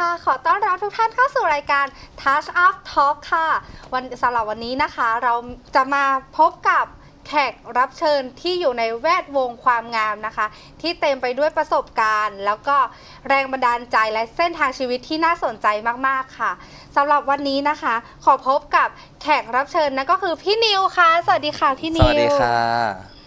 ค่ะ ขอต้อนรับทุกท่านเข้าสู่รายการ Touch Up Talk ค่ะ วันสำหรับวันนี้นะคะ เราจะมาพบกับแขกรับเชิญที่อยู่ในแวดวงความงามนะคะ ที่เต็มไปด้วยประสบการณ์ แล้วก็แรงบันดาลใจและเส้นทางชีวิตที่น่าสนใจมากๆค่ะสำหรับวันนี้นะคะ ขอพบกับแขกรับเชิญนั่นก็คือพี่นิวค่ะ สวัสดีค่ะพี่นิวสวัสดีค่ะ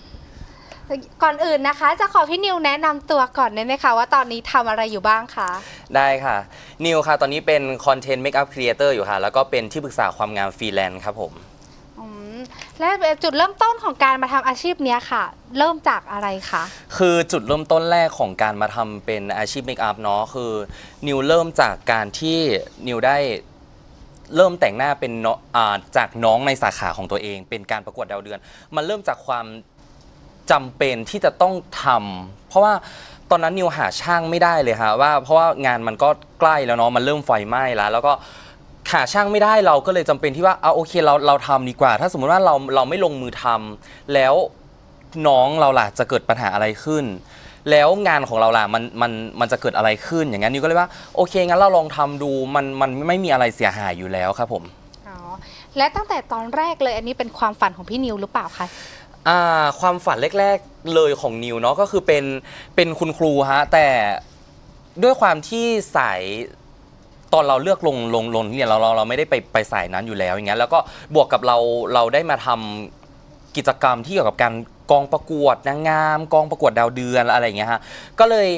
ก่อนอื่นนะคะ จะขอพี่นิวแนะนำตัวก่อนได้ไหมคะ ว่าตอนนี้ทำอะไรอยู่บ้างคะ ได้ค่ะ นิวค่ะ ตอนนี้เป็นคอนเทนต์เมคอัพครีเอเตอร์อยู่ค่ะ แล้วก็เป็นที่ปรึกษาความงามฟรีแลนซ์ครับผม อืม และจุดเริ่มต้นของการมาทำอาชีพเนี้ยค่ะ เริ่มจากอะไรคะ คือจุดเริ่มต้นแรกของการมาทำเป็นอาชีพเมคอัพเนาะคือนิวเริ่มจากการที่นิวได้เริ่มแต่งหน้าเป็นเนาะอ่าจากน้องในสาขาของตัวเอง เป็นการประกวดดาวเดือน มันเริ่มจากความ จำเป็นที่จะต้องทำเพราะว่าตอนนั้นนิวหาช่างไม่ได้เลยฮะว่าเพราะว่างานมันก็ใกล้แล้วเนาะมันเริ่มไฟไหม้แล้ว แล้วก็หาช่างไม่ได้เราก็เลยจำเป็นที่ว่าเอาโอเคเราเราทำดีกว่า ถ้าสมมุติว่าเราเราไม่ลงมือทำแล้วน้องเราล่ะจะเกิดปัญหาอะไรขึ้น แล้วงานของเราล่ะมันมันมันจะเกิดอะไรขึ้นอย่างนั้นนิวก็เลยว่าโอเคงั้นเราลองทำดูมันมันไม่มีอะไรเสียหายอยู่แล้วครับผม อ๋อและตั้งแต่ตอนแรกเลยอันนี้เป็นความฝันของพี่นิวหรือเปล่าคะ อ่าความฝันแรก ๆเลยของนิวเนาะก็คือเป็นเป็นคุณครูฮะแต่ด้วยความที่สายตอนเราเลือกลงลงลงเรียเราเราเราไม่ได้ไปไปสายนั้นอยู่แล้วอย่างเงี้ยแล้วก็บวกกับเราเราได้มาทำกิจกรรมที่เกี่ยวกับการกองประกวดนางงาม กองประกวดดาวเดือนอะไรอย่างเงี้ยฮะก็เลย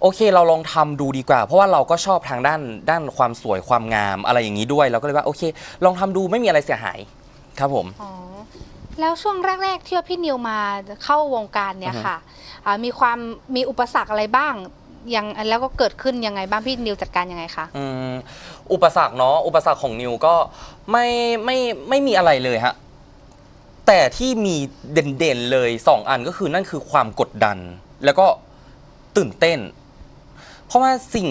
โอเคเราลองทำดูดีกว่า เพราะว่าเราก็ชอบทางด้านด้านความสวยความงามอะไรอย่างนี้ด้วย เราก็เลยว่าโอเค ลองทำดูไม่มีอะไรเสียหายครับผม อ๋อ แล้วช่วงแรก ๆ ที่ว่าพี่นิวมาเข้าวงการเนี่ยค่ะอ่ามีความมีอุปสรรคอะไรบ้างยังแล้วก็เกิดขึ้นยังไงบ้างพี่นิวจัดการยังไงคะ อืมอุปสรรคเนาะอุปสรรคของนิวก็ไม่ไม่ไม่มีอะไรเลยฮะ แต่ที่มีเด่นๆเลยสองอันก็คือนั่นคือความกดดัน แล้วก็ตื่นเต้น เพราะว่าสิ่ง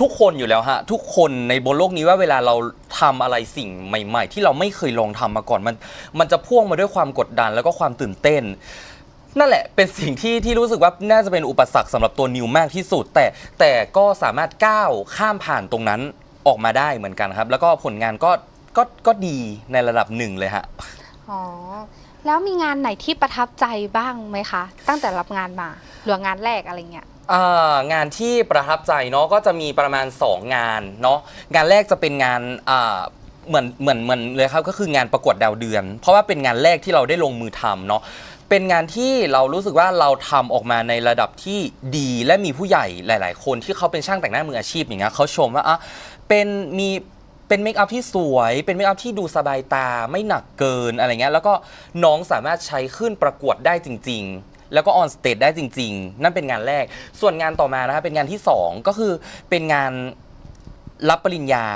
ทุกคนอยู่แล้วฮะ ทุกคนในบนโลกนี้ว่าเวลาเราทำอะไรสิ่งใหม่ ๆ ที่เราไม่เคยลองทำมาก่อนมัน มันจะพ่วงมาด้วยความกดดันแล้วก็ความตื่นเต้น นั่นแหละเป็นสิ่งที่ที่รู้สึกว่าน่าจะเป็นอุปสรรคสำหรับตัวนิวมากที่สุด แต่แต่ก็สามารถก้าวข้ามผ่านตรงนั้นออกมาได้เหมือนกันครับ แล้วก็ผลงานก็ก็ก็ดีในระดับหนึ่งเลยฮะ อ๋อ แล้วมีงานไหนที่ประทับใจบ้างไหมคะ ตั้งแต่รับงานมา หรืองานแรกอะไรเงี้ย อ่างานที่ประทับใจเนาะก็จะมีประมาณ 2 งานเนาะงานแรกจะเป็นงานอ่าเหมือนเหมือนเหมือนเลยครับก็คืองานประกวดดาวเดือน เพราะว่าเป็นงานแรกที่เราได้ลงมือทำเนาะเป็นงานที่เรารู้สึกว่าเราทำออกมาในระดับที่ดีและมีผู้ใหญ่หลาย ๆ คนที่เขาเป็นช่างแต่งหน้ามืออาชีพอย่างเงี้ยเขาชมว่าอะเป็นมีเป็นเมคอัพที่สวย เป็นเมคอัพที่ดูสบายตาไม่หนักเกินอะไรเงี้ยแล้วก็น้องสามารถใช้ขึ้นประกวดได้จริง ๆ แล้วก็ออนสเตจได้จริง ๆ นั่นเป็นงานแรก ส่วนงานต่อมานะครับเป็นงานที่ 2 ก็คือเป็นงานรับปริญญา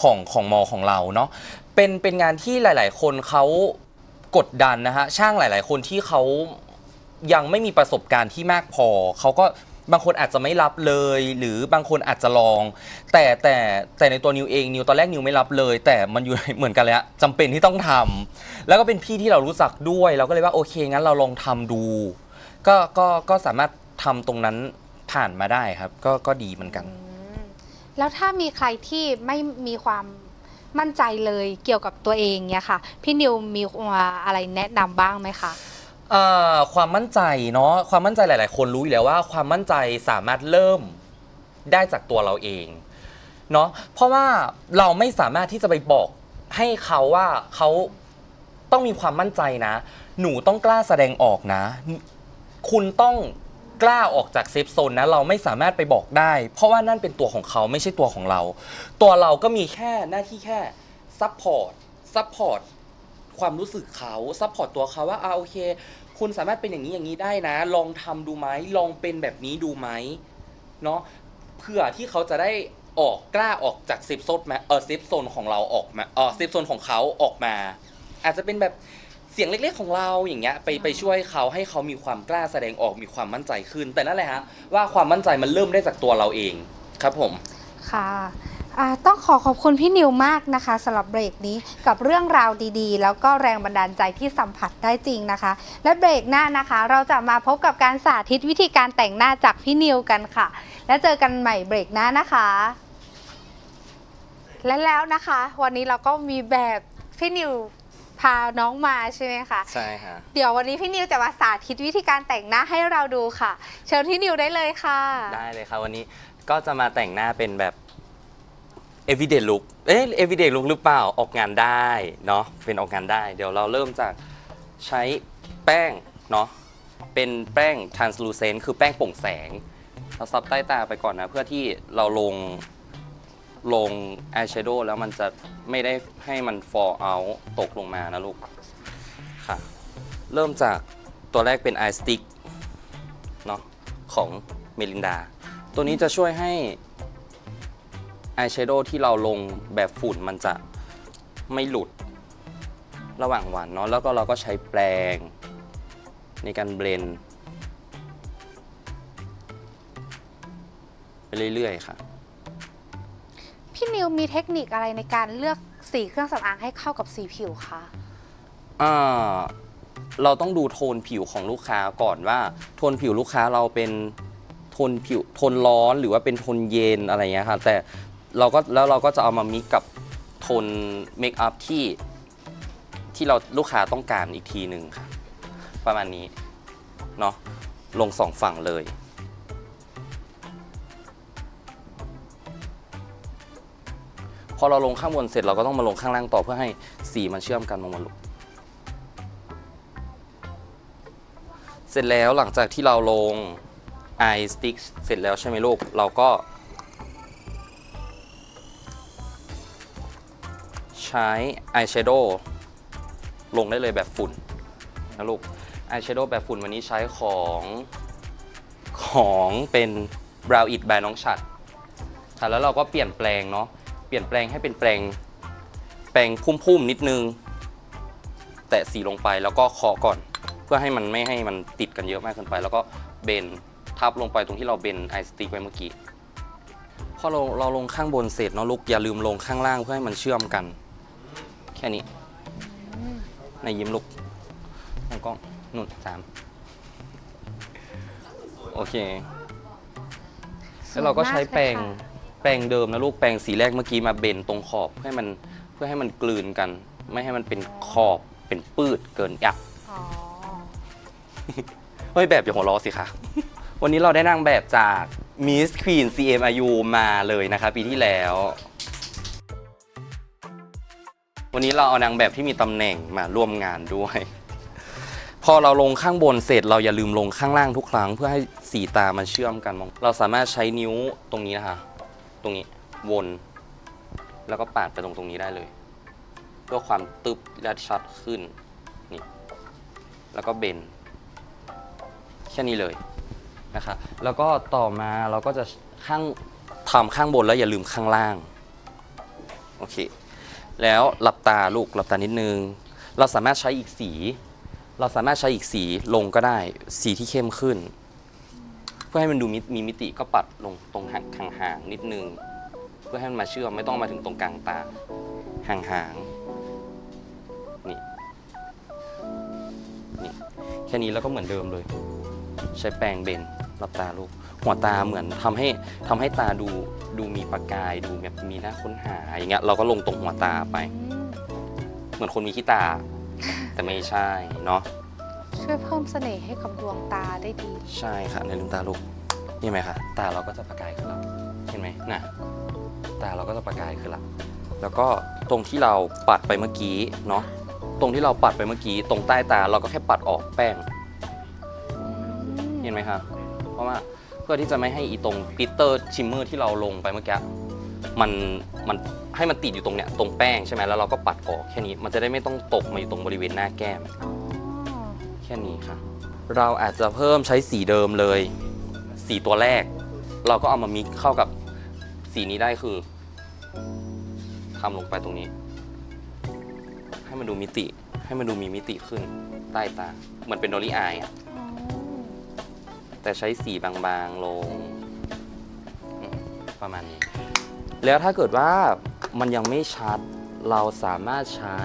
ของของมอของเราเนาะเป็นเป็นงานที่หลาย ๆ คนเขากดดันนะฮะช่างหลาย ๆ คนที่เขายังไม่มีประสบการณ์ที่มากพอ เขาก็ บางคนอาจจะไม่รับเลย หรือบางคนอาจจะลอง แต่แต่แต่ในตัวนิวเองนิวตอนแรกนิวไม่รับเลย แต่มันอยู่เหมือนกันเลยฮะจำเป็นที่ต้องทำแล้วก็เป็นพี่ที่เรารู้จักด้วย เราก็เลยว่าโอเคงั้นเราลองทำดู ก็ก็ก็สามารถทำตรงนั้นผ่านมาได้ครับ ก็ก็ดีเหมือนกัน อืมแล้วถ้ามีใครที่ไม่มีความมั่นใจเลยเกี่ยวกับตัวเองเนี่ยค่ะ พี่นิวมีอะไรแนะนำบ้างไหมคะ เอ่อความมั่นใจเนาะความมั่นใจหลาย ๆ คนรู้อยู่แล้วว่าความมั่นใจสามารถเริ่มได้จากตัวเราเองเนาะเพราะว่าเราไม่สามารถที่จะไปบอกให้เขาว่าเขาต้องมีความมั่นใจนะ หนูต้องกล้าแสดงออกนะ คุณต้องกล้าออกจากเซฟโซนนะเราไม่สามารถไปบอกได้ เพราะว่านั่นเป็นตัวของเขาไม่ใช่ตัวของเรา ตัวเราก็มีแค่หน้าที่แค่ซัพพอร์ตซัพพอร์ตความรู้สึกเขาซัพพอร์ตตัวเขาว่าอ่าโอเค คุณสามารถเป็นอย่างนี้อย่างนี้ได้นะ ลองทำดูไหมลองเป็นแบบนี้ดูไหมเนาะเพื่อที่เขาจะได้ออกกล้าออกจากเซฟโซนมาเออเซฟโซนของเราออกมาเออเซฟโซนของเขาออกมา อาจจะเป็นแบบเสียงเล็กๆของเราอย่างเงี้ยไปไปช่วยเขาให้เขามีความกล้าแสดงออกมีความมั่นใจขึ้น แต่นั่นแหละฮะว่าความมั่นใจมันเริ่มได้จากตัวเราเองครับผมค่ะ อ่าต้องขอขอบคุณพี่นิวมากนะคะสำหรับเบรกนี้กับเรื่องราวดีๆ แล้วก็แรงบันดาลใจที่สัมผัสได้จริงนะคะ และเบรกหน้านะคะ เราจะมาพบกับการสาธิตวิธีการแต่งหน้าจากพี่นิวกันค่ะ และเจอกันใหม่เบรกหน้านะคะ และแล้วนะคะ วันนี้เราก็มีแบบพี่นิวพาน้องมาใช่ไหมคะใช่ฮะเดี๋ยววันนี้พี่นิวจะมาสาธิตวิธีการแต่งหน้าให้เราดูค่ะ เชิญพี่นิวได้เลยค่ะ ได้เลยครับวันนี้ก็จะมาแต่งหน้าเป็นแบบ everyday look เอ๊ะ everyday look หรือเปล่าออกงานได้เนาะเป็นออกงานได้ เดี๋ยวเราเริ่มจากใช้แป้งเนาะเป็นแป้ง translucent คือแป้งโปร่งแสง เราซับใต้ตาไปก่อนนะ เพื่อที่เราลงลงอายแชโดว์แล้วมันจะไม่ได้ให้มัน fall out ตกลงมานะลูกค่ะ เริ่มจากตัวแรกเป็น eye stick เนาะของเมลินดา ตัวนี้จะช่วยให้ อายแชโดว์ที่เราลงแบบฝุ่นมันจะไม่หลุดระหว่างวันเนาะแล้วก็เราก็ใช้แปรงในการเบลนด์ไปเรื่อยๆค่ะ พี่นิวมีเทคนิคอะไรในการเลือกสีเครื่องสำอางให้เข้ากับสีผิวคะ อ่าเราต้องดูโทนผิวของลูกค้าก่อนว่า โทนผิวลูกค้าเราเป็นโทนผิวโทนร้อนหรือว่าเป็นโทนเย็นอะไรเงี้ยค่ะแต่ เราก็แล้วเราก็จะเอามามิกกับโทนเมคอัพที่ที่เราลูกค้าต้องการอีกทีหนึ่งค่ะ ประมาณนี้ เนาะลงสองฝั่งเลย พอเราลงข้างบนเสร็จเราก็ต้องมาลงข้างล่างต่อเพื่อให้สีมันเชื่อมกันลงมาลงเสร็จแล้วหลังจากที่เราลง eye stick เสร็จแล้วใช่ไหมลูก เราก็ ใช้ eye shadow ลงได้เลยแบบฝุ่นนะลูก eye shadow แบบฝุ่นวันนี้ใช้ของของเป็น brow it by น้องฉัดค่ะแล้วเราก็เปลี่ยนแปลงเนาะเปลี่ยนแปลงให้เป็นแปลงแปลงพุ่มๆนิดนึง แตะสีลงไปแล้วก็เคาะก่อน เพื่อให้มันไม่ให้มันติดกันเยอะมากเกินไป แล้วก็เบนทับลงไปตรงที่เราเบนไอสติ๊กไว้เมื่อกี้พอเราเราลงข้างบนเสร็จเนาะลูกอย่าลืมลงข้างล่างเพื่อให้มันเชื่อมกัน ค่นี้ในยิ้มลูกมองกล้องนุ่นสามโอเค แล้วเราก็ใช้แปรงสวยมากเลยค่ะแปรงเดิมนะลูกแปรงสีแรกเมื่อกี้มาเบนตรงขอบเพื่อให้มันเพื่อให้มันกลืนกัน ไม่ให้มันเป็นขอบเป็นปืดเกินยักอ๋อเฮ้ยแบบอย่าหัวเราะสิคะวันนี้เราได้นางแบบจาก Miss Queen CMIU มาเลยนะคะปีที่แล้ว วันนี้เราเอานางแบบที่มีตำแหน่งมาร่วมงานด้วย พอเราลงข้างบนเสร็จเราอย่าลืมลงข้างล่างทุกครั้ง เพื่อให้สีตามันเชื่อมกันมอง เราสามารถใช้นิ้วตรงนี้นะคะ ตรงนี้วน แล้วก็ปาดไปตรงตรงนี้ได้เลย เพื่อความตึบและชัดขึ้นนี่แล้วก็เบนแค่นี้เลยนะคะแล้วก็ต่อมาเราก็จะข้างทำข้างบนแล้วอย่าลืมข้างล่าง โอเค แล้วหลับตาลูกหลับตานิดนึง เราสามารถใช้อีกสี เราสามารถใช้อีกสีลงก็ได้ สีที่เข้มขึ้น เพื่อให้มันดูมีมีมิติก็ปัดลงตรงห่างๆนิดนึง เพื่อให้มันมาเชื่อมไม่ต้องมาถึงตรงกลางตาห่างๆนี่นี่แค่นี้แล้วก็เหมือนเดิมเลย ใช้แปรงเบนหลับตาลูก หัวตาเหมือนทำให้ทำให้ตาดูดูมีประกายดูแบบมีหน้าค้นหาอย่างเงี้ยเราก็ลงตรงหัวตาไปอืมเหมือนคนมีขี้ตา แต่ไม่ใช่เนาะช่วยเพิ่มเสน่ห์ให้กับดวงตาได้ดี ใช่ค่ะในลืมตาลูกนี่ไหมคะตาเราก็จะประกายขึ้นแล้วเห็นไหมน่ะตาเราก็จะประกายขึ้นละแล้วก็ตรงที่เราปัดไปเมื่อกี้เนาะตรงที่เราปัดไปเมื่อกี้ตรงใต้ตาเราก็แค่ปัดออกแป้ง เห็นไหมคะเพราะว่าเพื่อที่จะไม่ให้อีตรงกลิตเตอร์ชิมเมอร์ที่เราลงไปเมื่อกี้มันมันให้มันติดอยู่ตรงเนี้ยตรงแป้งใช่ไหมแล้วเราก็ปัดออกแค่นี้มันจะได้ไม่ต้องตกมาอยู่ตรงบริเวณหน้าแก้มอ๋อแค่นี้ค่ะ เราอาจจะเพิ่มใช้สีเดิมเลย สีตัวแรก เราก็เอามามิกเข้ากับสีนี้ได้คือทำลงไปตรงนี้ ให้มันดูมิติให้มันดูมีมิติขึ้นใต้ตาเหมือนเป็นดอลลี่อายอะอ๋อ แต่ใช้สีบางๆลงประมาณนี้ แล้วถ้าเกิดว่ามันยังไม่ชัดเราสามารถใช้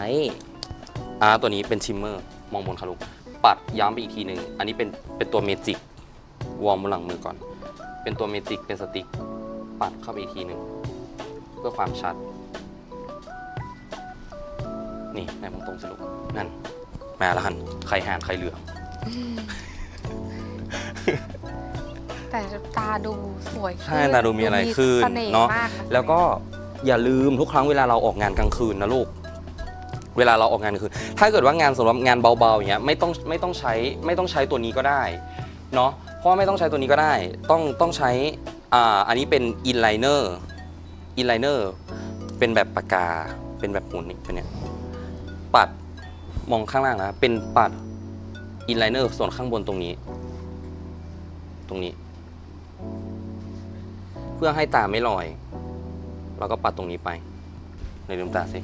อาตัวนี้เป็นชิมเมอร์มองบนค่ะลูกปัดย้ำไปอีกทีหนึ่งอันนี้เป็นเป็นตัวเมจิกวอร์มบนหลังมือก่อน เป็นตัวเมจิกเป็นสติกปัดเข้าไปอีกทีหนึ่งเพื่อความชัด นี่แม่มองตรงสรุปนั่น มาแล้วหันใครหานใครเหลือง ต่ตาดูสวยขึ้นใช่ตาดูมีอะไรขึ้นเสน่ห์เนาะมากแล้วก็อย่าลืมทุกครั้งเวลาเราออกงานกลางคืนนะลูกเวลาเราออกงานกลางคืน ถ้าเกิดว่างานสำหรับงานเบาๆอย่างเงี้ยไม่ต้องไม่ต้องใช้ไม่ต้องใช้ตัวนี้ก็ได้เนาะเพราะว่าไม่ต้องใช้ตัวนี้ก็ได้ ต้องต้องใช้อ่าอันนี้เป็นอินไลเนอร์อินไลเนอร์เป็นแบบปากกาเป็นแบบหมุนนี่เป็นเนี่ยปัดมองข้างล่างนะเป็นปัดอินไลเนอร์ส่วนข้างบนตรงนี้ ตรงนี้ เพื่อให้ตาไม่ลอย เราก็ปัดตรงนี้ไปในลืมตาสิ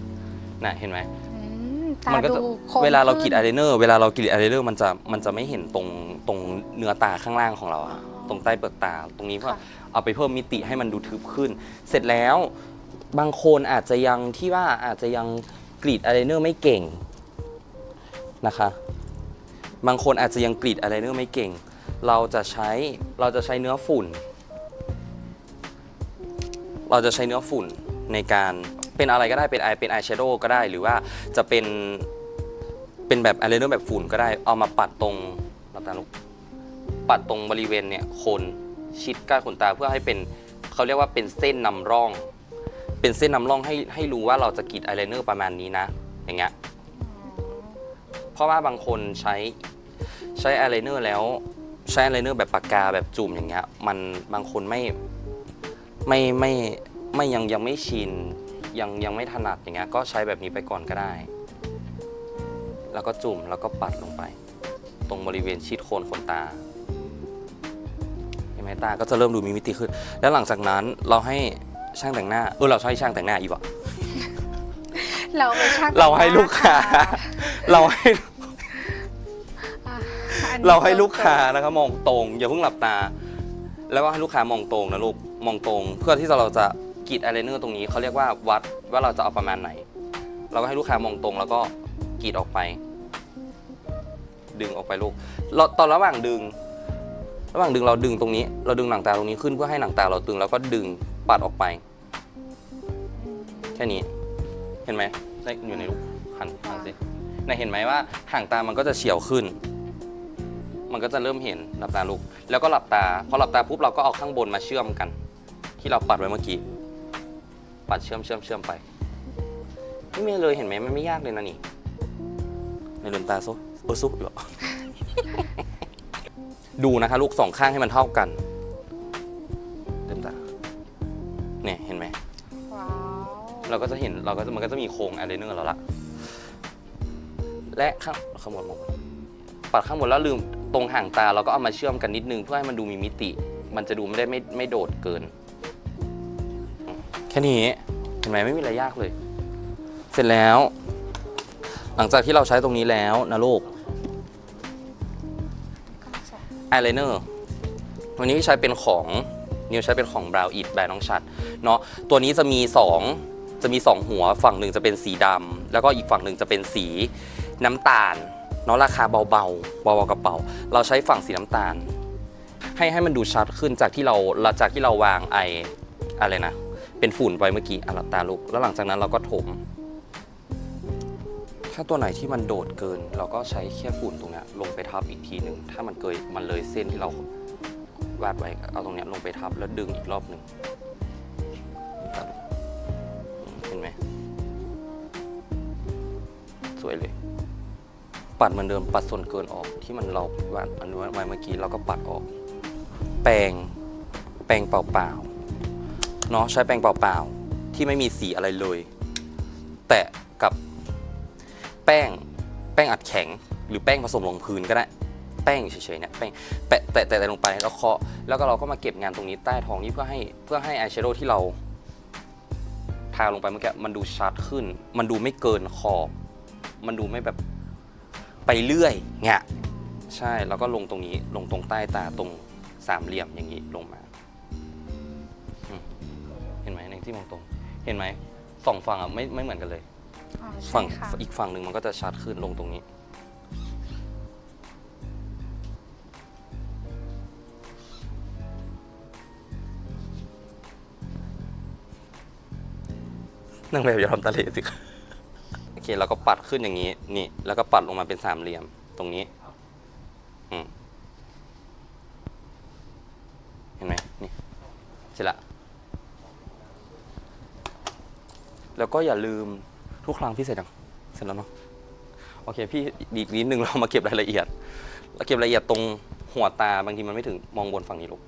น่ะเห็นไหมอืมตามัก็ดูจะคมเวลาเรากรีดขึ้อานยไลเนอร์เวลาเรากรีดอายไลเนอร์มันจะมันจะไม่เห็นตรงตรงเนื้อตาข้างล่างของเราอะตรงใต้เปลือกตาตรงนี้เพื่อ ค่ะ เอาไปเพิ่มมิติให้มันดูทึบขึ้น เสร็จแล้วบางคนอาจจะยังที่ว่าอาจจะยังกรีดอายไลเนอร์ไม่เก่งนะคะ บางคนอาจจะยังกรีดอายไลเนอร์ไม่เก่ง เราจะใช้เราจะใช้เนื้อฝุ่น เราจะใช้เนื้อฝุ่นในการเป็นอะไรก็ได้เป็นไอเป็นอายแชโดว์ก็ได้ หรือว่าจะเป็นเป็นแบบอายไลเนอร์แบบฝุ่นก็ได้ เอามาปัดตรงหลับตาลูกปัดตรงบริเวณเนี่ยโคนชิดใกล้ขนตาเพื่อให้เป็นเขาเรียกว่าเป็นเส้นนำร่อง เป็นเส้นนำร่องให้ให้รู้ว่าเราจะกรีดอายไลเนอร์ประมาณนี้นะ อย่างเงี้ยเพราะว่าบางคนใช้ใช้อายไลเนอร์แล้วใช้อายไลเนอร์แบบปากกาแบบจุ่มอย่างเงี้ยมันบางคนไม่ ไม่ไม่ไม่ยังยังไม่ชินยังยังไม่ถนัดอย่างเงี้ยก็ใช้แบบนี้ไปก่อนก็ได้ แล้วก็จุ่มแล้วก็ปัดลงไป ตรงบริเวณชิดโคนขนตาเห็นไหมตาก็จะเริ่มดูมีมิติขึ้น แล้วหลังจากนั้นเราให้ช่างแต่งหน้าเออเราใช้ช่างแต่งหน้าอีกวะเราไปช่างเราให้ลูกค้า เราให้อะอันนี้เราให้ลูกค้านะครับมองตรง อย่าเพิ่งหลับตา แล้วก็ให้ลูกค้ามองตรงนะลูก มองตรง เพื่อที่เราจะกรีดอายไลเนอร์ตรงนี้เขาเรียกว่าวัดว่าเราจะเอาประมาณไหน เราก็ให้ลูกค้ามองตรงแล้วก็กรีดออกไป ดึงออกไปลูกตอนระหว่างดึง ระหว่างดึงเราดึงตรงนี้ เราดึงหนังตาตรงนี้ขึ้นเพื่อให้หนังตาเราตึงแล้วก็ดึงปัดออกไป แค่นี้เห็นไหมได้อยู่ในลูกหันหันสิไหนเห็นไหมว่าห่างตามันก็จะเฉียวขึ้น มันก็จะเริ่มเห็นหลับตาลูก แล้วก็หลับตา พอหลับตาปุ๊บเราก็เอาข้างบนมาเชื่อมกัน ที่เราปัดไว้เมื่อกี้ ปัดเชื่อมเชื่อมเชื่อมไป ไม่มีเลยเห็นไหมมันไม่ยากเลยนะนี่ ในลืมตาซุเออซุอยู่อะดูนะคะลูกสองข้างให้มันเท่ากันลืมตาเนี่ยเห็นไหมว้าว เราก็จะเห็นเราก็จะมันก็จะมีโครงอายไลเนอร์แล้วล่ะ และข้างข้างบนมองปัดข้างบนแล้วลืมตรงห่างตาเราก็เอามาเชื่อมกันนิดนึงเพื่อให้มันดูมีมิติ มันจะดูไม่ได้ไม่ไม่โดดเกินอืม แค่นี้เห็นไหมไม่มีอะไรยากเลย เสร็จแล้ว หลังจากที่เราใช้ตรงนี้แล้วนะลูกก็สองอายไลเนอร์วันนี้ใช้เป็นของนิวใช้เป็นของ Brow It แบรนด์น้องชัดเนาะตัวนี้จะมี 2 จะมี 2 หัวฝั่งหนึ่งจะเป็นสีดำแล้วก็อีกฝั่งหนึ่งจะเป็นสีน้ำตาลเนาะราคาเบาๆเบาๆกระเป๋า เราใช้ฝั่งสีน้ำตาล ให้ให้มันดูชัดขึ้นจากที่เราจากที่เราวางไออะไรนะ เป็นฝุ่นไปเมื่อกี้อะหลับตาลูกแล้วหลังจากนั้นเราก็ถม ถ้าตัวไหนที่มันโดดเกิน เราก็ใช้แค่ฝุ่นตรงนี้ลงไปทับอีกทีหนึ่งถ้ามันเกยมันเลยเส้นที่เราวาดไว้เอาตรงนี้ลงไปทับแล้วดึงอีกรอบหนึ่งเห็นไหมสวยเลย ปัดเหมือนเดิมปัดส่วนเกินออกที่มันเราวาดอันไว้เมื่อกี้เราก็ปัดออก แปรงแปรงเปล่าๆ เนาะใช้แปรงเปล่าๆ ที่ไม่มีสีอะไรเลย แตะกับแป้งแป้งอัดแข็ง หรือแป้งผสมลงพื้นก็ได้แป้งเฉยๆเนี่ยแป้งแปะแตะแตะลงไปแล้วเคาะแล้วก็เราก็มาเก็บงานตรงนี้ใต้ท้องนี้เพื่อให้เพื่อให้อายแชโดว์ที่เราทาลงไปเมื่อกี้มันดูชัดขึ้น มันดูไม่เกินขอบ มันดูไม่แบบไปเรื่อยเงี้ยใช่แล้วก็ลงตรงนี้ลงตรงใต้ตาตรงสามเหลี่ยมอย่างนี้ลงมา อืมเห็นไหมในจิ้มตรงๆเห็นไหมสองฝั่งอะไม่ไม่เหมือนกันเลย อ๋อใช่ฝั่งค่ะอีกฝั่งหนึ่งมันก็จะชัดขึ้นลงตรงนี้นางแบบอย่าทำตาเหลสิคะโอเคเราก็ปัดขึ้นอย่างนี้ นี่ แล้วก็ปัดลงมาเป็นสามเหลี่ยมตรงนี้อืมเห็นไหมนี่เสร็จละ แล้วก็อย่าลืมทุกครั้งพี่เสร็จยังเสร็จแล้วเนาะโอเคพี่อีกนิดนึงเรามาเก็บรายละเอียดเราเก็บรายละเอียดตรงหัวตาบางทีมันไม่ถึงมองบนฝั่งนี้ลูก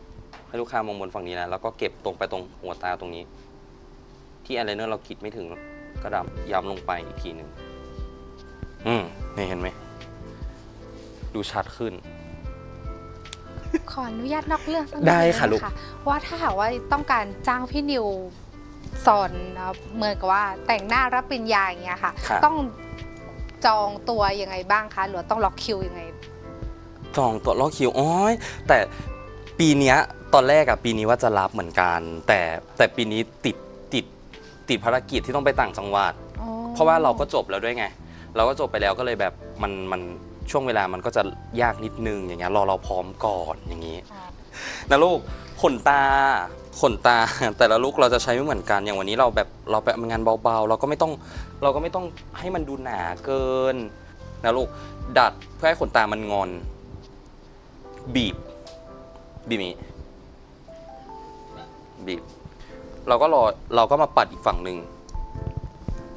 ให้ลูกค้ามองบนฝั่งนี้นะแล้วก็เก็บตรงไปตรงหัวตาตรงนี้ ที่อะไรเนอร์เราคิดไม่ถึงก็ดำย้ำลงไปอีกทีหนึ่งอืมนี่เห็นไหมดูชัดขึ้น ขออนุญาตนอกเรื่องสักนิได้นึงค่ะลูก ว่าถ้าหากว่าต้องการจ้างพี่นิว สอนนะเหมือนกับว่าแต่งหน้ารับปริญญาอย่างเงี้ยค่ะค่ะต้องจองตัวยังไงบ้างคะหรือว่าต้องล็อกคิวยังไงจองตัวล็อกคิวอ๋อยแต่ปีเนี้ยตอนแรกอะปีนี้ว่าจะรับเหมือนกัน แต่แต่ปีนี้ติดติดติดภารกิจที่ต้องไปต่างจังหวัด อ๋อเพราะว่าเราก็จบแล้วด้วยไง เราก็จบไปแล้วก็เลยแบบมันมันช่วงเวลามันก็จะยากนิดนึงอย่างเงี้ยรอเราพร้อมก่อนอย่างงี้อ๋อนะลูกข นตา ขนตา แต่ละลูกเราจะใช้ไม่เหมือนกัน อย่างวันนี้เราแบบเราไปงานเบาๆ เราก็ไม่ต้องเราก็ไม่ต้องให้มันดูหนาเกินนะลูก ดัดเพื่อให้ขนตามันงอน บีบ บีบนี้บีบ เราก็รอเราก็มาปัดอีกฝั่งหนึ่ง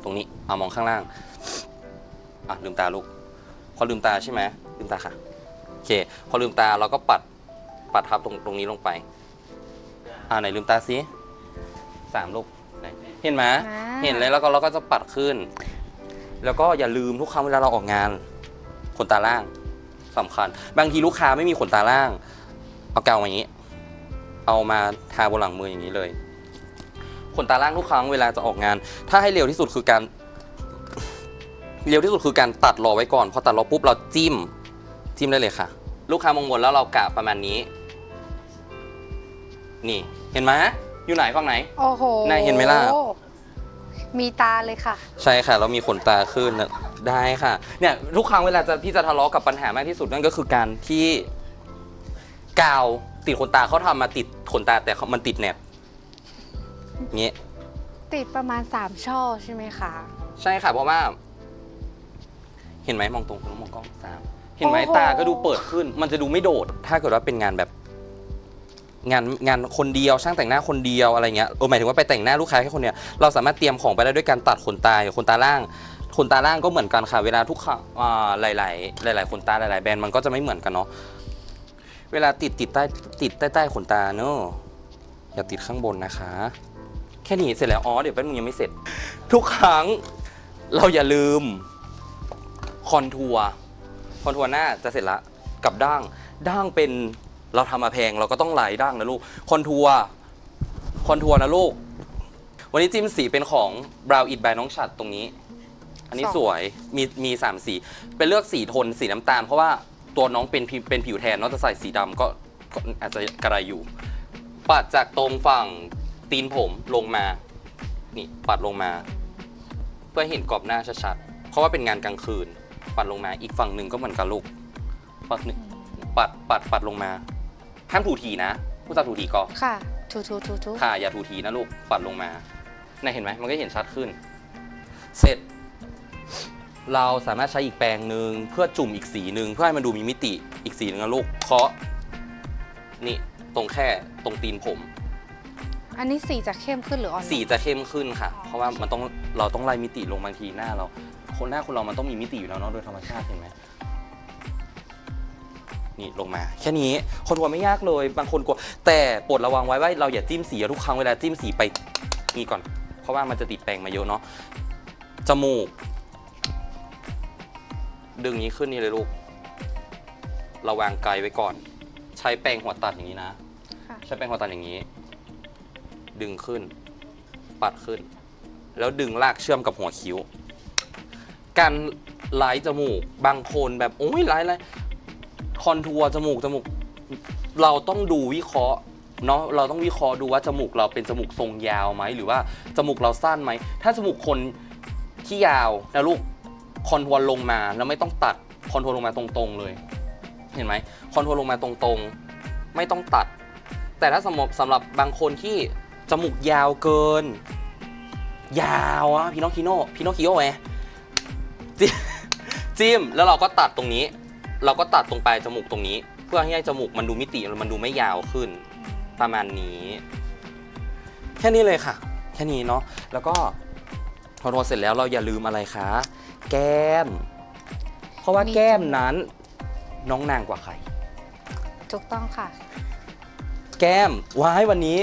ตรงนี้ เอามองข้างล่าง อะลืมตาลูก พอลืมตาใช่ไหมลืมตาค่ะ โอเค พอลืมตาเราก็ปัดปัดทับตรงตรงนี้ลงไป อ่าไหนลืมตาสิสามลูกไหนเห็นไหมอ่า เห็นเลยแล้วก็เราก็จะปัดขึ้น แล้วก็อย่าลืมทุกครั้งเวลาเราออกงานขนตาล่างสำคัญ บางทีลูกค้าไม่มีขนตาล่าง เอากาวมาอย่างนี้ เอามาทาบนหลังมืออย่างนี้เลย ขนตาล่างทุกครั้งเวลาจะออกงาน ถ้าให้เร็วที่สุดคือการ เร็วที่สุดคือการตัดรอไว้ก่อนพอตัดรอปุ๊บเราจิ้ม จิ้มได้เลยค่ะ ลูกค้ามองบนแล้วเรากะประมาณนี้ นี่เห็นไหมอยู่ไหนฝั่งไหน โอ้โหน่าเห็นไหมล่ะ มีตาเลยค่ะ ใช่ค่ะ เรามีขนตาขึ้นนะได้ค่ะ เนี่ยทุกครั้งเวลาจะพี่จะทะเลาะกับปัญหามากที่สุดนั่นก็คือการที่กาวติดขนตาเขาทำมาติดขนตาแต่เขามันติดแหนบเงี้ยติดประมาณ 3 ช่อใช่ไหมคะ ใช่ค่ะเพราะว่า เห็นไหมมองตรงมองกล้องสามเห็นไหมโอ้โห ตาก็ดูเปิดขึ้น มันจะดูไม่โดด ถ้าเกิดว่าเป็นงานแบบ งานงานคนเดียวช่างแต่งหน้าคนเดียวอะไรเงี้ยเออหมายถึงว่าไปแต่งหน้าลูกค้าแค่คนเดียวเราสามารถเตรียมของไปได้ด้วยการตัดขนตาอย่างขนตาล่างขนตาล่างก็เหมือนกันค่ะ เวลาทุกครั้งอ่าหลายหลายๆขนตาหลาย ๆ แบรนด์มันก็จะไม่เหมือนกันเนาะเวลาติดติดใต้ติดใต้ใต้ขนตาเนอะอย่าติดข้างบนนะคะ แค่นี้เสร็จแล้วอ๋อเดี๋ยวแป๊บนึงยังไม่เสร็จ ทุกครั้งเราอย่าลืมคอนทัวร์คอนทัวร์หน้าจะเสร็จละกับด่างด่างเป็น เราทำมาแพงเราก็ต้องไหลด่างนะลูก คอนทัวร์คอนทัวร์นะลูก วันนี้จิ้มสีเป็นของ Brown It by น้องฉัดตรงนี้ อันนี้สอง สวยมีมีสามสี เป็นเลือกสีโทนสีน้ำตาล เพราะว่าตัวน้องเป็นผิวเป็นผิวแทนเน้องจะใส่สีดำก็ก็อาจจะกระไรอยู่ ปัดจากตรงฝั่งตีนผมลงมา นี่ปัดลงมา เพื่อให้เห็นกรอบหน้าชัดๆ เพราะว่าเป็นงานกลางคืน ปัดลงมาอีกฝั่งหนึ่งก็เหมือนกันลูก ปัดหนึ่งปัดปัดปัดลงมา ห้ามถูทีนะ ผู้จับถูทีก็ค่ะทูทูทูทูค่ะ อย่าถูทีนะลูก ปัดลงมาเนี่ยเห็นไหมมันก็เห็นชัดขึ้น เสร็จ เราสามารถใช้อีกแปรงหนึ่งเพื่อจุ่มอีกสีหนึ่งเพื่อให้มันดูมีมิติอีกสีหนึ่งนะลูก เคาะ นี่ตรงแค่ตรงตีนผม อันนี้สีจะเข้มขึ้นหรืออ่อนลง สีจะเข้มขึ้นค่ะ เพราะว่ามันต้องเราต้องไล่มิติลงบางทีหน้าเรา คนหน้าคนเรามันต้องมีมิติอยู่แล้วเนาะโดยธรรมชาติเห็นไหม นี่ลงมาแค่นี้คนกลัวไม่ยากเลยบางคนกลัวแต่โปรดระวังไว้ว่าเราอย่าจิ้มสีทุกครั้งเวลาจิ้มสีไปนี่ก่อน เพราะว่ามันจะติดแปรงมาเยอะเนาะจมูก ดึงนี้ขึ้นนี่เลยลูกเราวางไกลไว้ก่อน ใช้แปรงหัวตัดอย่างนี้นะค่ะใช้แปรงหัวตัดอย่างนี้ ดึงขึ้น ปัดขึ้น แล้วดึงลากเชื่อมกับหัวคิ้ว การไล่จมูกบางคนแบบโอ้ยไล่ไล่ คอนทัวร์จมูกจมูก เราต้องดูวิเคราะห์เนาะเราต้องวิเคราะห์ดูว่าจมูกเราเป็นจมูกทรงยาวไหมหรือว่าจมูกเราสั้นไหมถ้าจมูกคนที่ยาวนะลูกคอนทัวร์ลงมาแล้วไม่ต้องตัดคอนทัวร์ลงมาตรงๆเลย เห็นไหมคอนทัวร์ลงมาตรงๆ ไม่ต้องตัด แต่ถ้าสำหรับสำหรับบางคนที่จมูกยาวเกิน ยาวอะพี่น้องคิโน่พี่น้องคิโน่ไงจิ้มจิ้มแล้วเราก็ตัดตรงนี้ เราก็ตัดตรงปลายจมูกตรงนี้ เพื่อให้จมูกมันดูมิติมันดูไม่ยาวขึ้น ประมาณนี้ แค่นี้เลยค่ะ แค่นี้เนาะแล้วก็พอโรเสร็จแล้วเราอย่าลืมอะไรคะแก้ม เพราะว่ามีแก้มนั้นน้องนางกว่าใคร ถูกต้องค่ะ แก้มว้ายวันนี้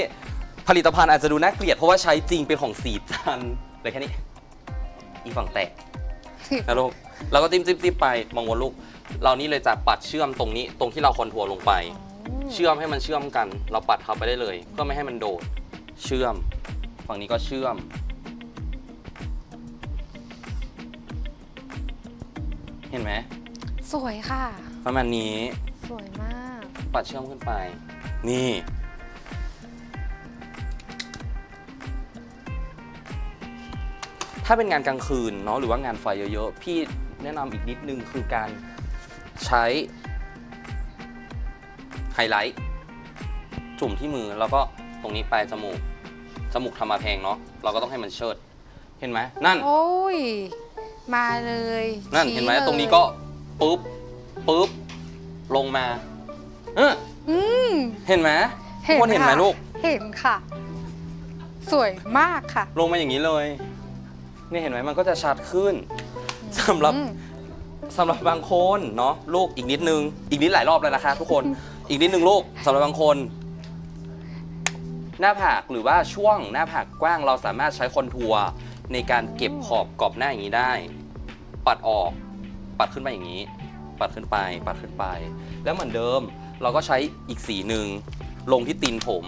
ผลิตภัณฑ์อาจจะดูน่าเกลียดเพราะว่าใช้จริงเป็นของสีจันทร์เลยแค่นี้ อีฝั่งแตกนะลูกเราก็จิ้มจิ้มจิ้มไปมองวนลูก เรานี่เลยจะปัดเชื่อมตรงนี้ตรงที่เราคอนทัวร์ลงไป เชื่อมให้มันเชื่อมกัน เราปัดเข้าไปได้เลย เพื่อไม่ให้มันโดด เชื่อม ฝั่งนี้ก็เชื่อม เห็นไหมสวยค่ะ ประมาณนี้ สวยมาก ปัดเชื่อมขึ้นไป นี่ ถ้าเป็นงานกลางคืนเนาะหรือว่างานไฟเยอะๆ พี่แนะนำอีกนิดนึงคือการ ใช้ไฮไลท์จุ่มที่มือแล้วก็ตรงนี้ปลายจมูก จมูกทำมาแพงเนาะเราก็ต้องให้มันเชิด เห็นไหมนั่น โอ้ย มาเลยนั่นชี้เห็นไหมลยตรงนี้ก็ปุ๊บปุ๊บลงมาเอออืม เห็นไหมทุกคนเห็นไหมค่ะลูก เห็นค่ะ สวยมากค่ะลงมาอย่างนี้เลย เนี่ยเห็นไหมมันก็จะชัดขึ้นสำหรับอืม สำหรับบางคนเนาะลูกอีกนิดนึง อีกนิดหลายรอบแล้วนะคะ ทุกคนอีกนิดนึงลูกสำหรับบางคน หน้าผากหรือว่าช่วงหน้าผากกว้างเราสามารถใช้คอนทัวร์ในการเก็บขอบกรอบหน้าอย่างนี้ได้ ปัดออก ปัดขึ้นไปอย่างนี้ ปัดขึ้นไป ปัดขึ้นไป แล้วเหมือนเดิมเราก็ใช้อีกสีหนึ่งลงที่ตีนผม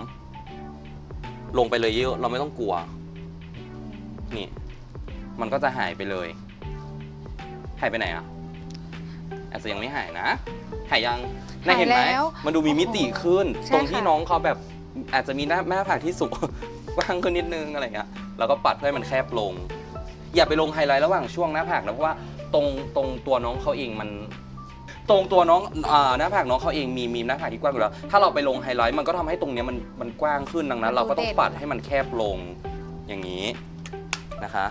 ลงไปเลยเยอะเราไม่ต้องกลัว นี่ มันก็จะหายไปเลย หายไปไหนอะ อาจจะยังไม่หายนะ หายยังน่าเห็นไหม หายแล้วมันดูมีมิติขึ้น ใช่ตรงที่ค่ะ น้องเขาแบบอาจจะมีหน้าหน้าผากที่สูง กว้างขึ้นนิดนึงอะไรเงี้ย แล้วก็ปัดเพื่อให้มันแคบลง อย่าไปลงไฮไลท์ระหว่างช่วงหน้าผากนะเพราะว่าตรงตรงตัวน้องเขาเองมัน ตรงตัวน้องอ่าหน้าผากน้องเขาเองมีมีหน้าผากที่กว้างอยู่แล้ว ถ้าเราไปลงไฮไลท์มันก็ทำให้ตรงเนี้ยมันมันกว้างขึ้นดังนั้น เราก็ต้องปัดให้มันแคบลงอย่างนี้นะคะ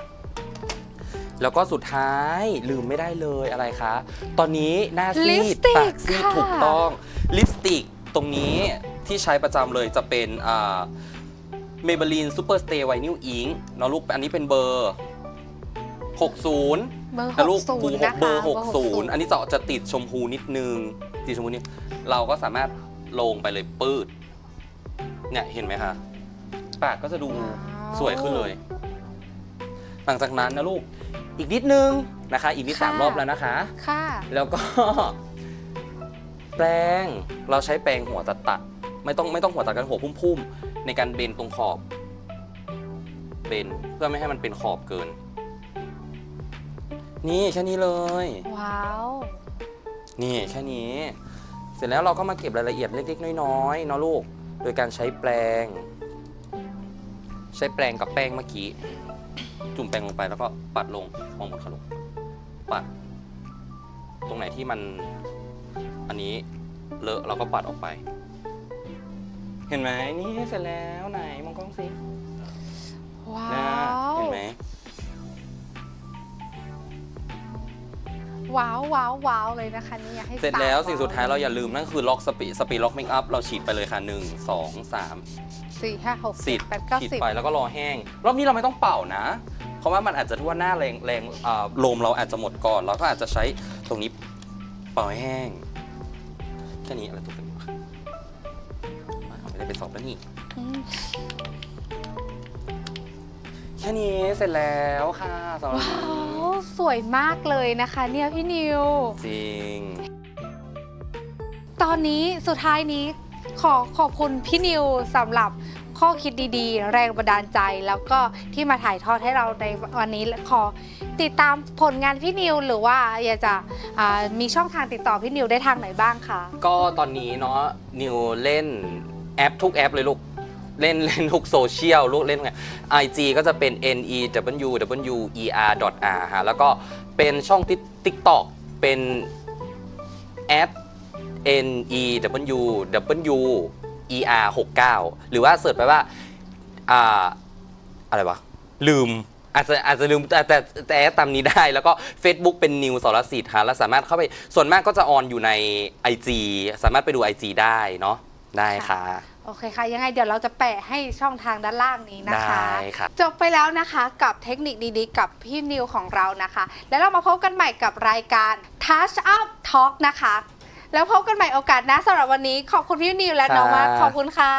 แล้วก็สุดท้ายลืมไม่ได้เลยอะไรคะ ตอนนี้หน้าซีลิปดสติกปากซีดค่ะ ถูกต้องลิปสติกตรงนี้ที่ใช้ประจำเลยจะเป็นอ่า Maybelline Super Stay Vinyl Ink เนาะลูกอันนี้เป็นเบอร์ 60 เบอร์หนะกลูกศูบูนย์หนะกคะเบอร์หกศูนย์60อันนี้จะจะติดชมพูนิดนึงติดชมพูนิดเราก็สามารถลงไปเลยปืดเนี่ยเห็นไหมคะปากก็จะดูสวยขึ้นเลย หลังจากนั้นนะลูก อีกนิดนึงนะคะ อีกนิดสามรอบแล้วนะคะ ค่ะ แล้วก็ แปรงเราใช้แปรงหัวตัดตัดๆไม่ต้องไม่ต้องหัวตัดกันหัวพุ่มๆ ในการเบนตรงขอบ เบนเพื่อไม่ให้มันเป็นขอบเกิน นี่แค่นี้เลย ว้าว นี่แค่นี้ เสร็จแล้วเราก็มาเก็บรายละเอียดเล็กๆ น้อยๆเนาะลูก โดยการใช้แปรงใช้แปรงกับแป้งเมื่อกี้ จุ่มแป้งลงไปแล้วก็ปัดลงมองบนขลุกปัด ตรงไหนที่มันอันนี้เลอะเราก็ปัดออกไป เห็นไหมนี่เสร็จแล้วไหนมองกล้องสิว้านะว เห็นไหมว้าวว้าวว้าวเลยนะคะเนี่ยให้เสร็จแล้วามสิ่งสุดท้ายเราอย่าลืมนั่นคือล็อกสปีสปีล็อกเมคอัพเราฉีดไปเลยค่ะ1 2 3สี่ ห้าหกสิบแปดเก้าฉีดสิบไปแล้วก็รอแห้ง รอบนี้เราไม่ต้องเป่านะ เพราะว่ามันอาจจะทั่วหน้าแรงแรงอ่าลมเราอาจจะหมดก่อน เราก็อาจจะใช้ตรงนี้เป่าให้แห้ง แค่นี้อะไรตัวเป็นวะมาไม่ได้ไปสอบแล้วนี่ อืมแค่นี้เสร็จแล้วค่ะสำหรับว้าวันนี้ว สวยมากเลยนะคะเนี่ยพี่นิว จริง ตอนนี้สุดท้ายนี้ ขอขอบคุณพี่นิวสำหรับข้อคิดดีๆ แรงบันดาลใจ แล้วก็ที่มาถ่ายทอดให้เราในวันนี้ขอติดตามผลงานพี่นิว หรือว่าอยากจะอ่ามีช่องทางติดต่อพี่นิวได้ทางไหนบ้างคะก็ตอนนี้เนาะนิวเล่นแอปทุกแอปเลยลูก เล่นเล่นทุกโซเชียลลูกเล่นไง IG ก็จะเป็น n e w w e r r ฮะแล้วก็เป็นช่อง TikTok เป็น at n e w w e r 69 หรือว่าเสิร์ชไปว่าอ่าอะไรวะ ลืมอาจจะอาจจะลืมแต่แต่แต่ตามนี้ได้ แล้วก็ Facebook เป็นนิวสรสิทธิ์ฮะแล้วสามารถเข้าไปส่วนมากก็จะออนอยู่ใน IG สามารถไปดู IG ได้เนาะได้ค่ะ โอเคค่ะ ยังไงเดี๋ยวเราจะแปะให้ช่องทางด้านล่างนี้นะคะ ได้ครับ จบไปแล้วนะคะกับเทคนิคดีๆ กับพี่นิวของเรานะคะ แล้วเรามาพบกันใหม่กับรายการ Touch Up Talk นะคะ แล้วพบกันใหม่โอกาสหน้าสำหรับวันนี้ขอบคุณพี่นิวและน้องมากค่ะขอบคุณค่ะ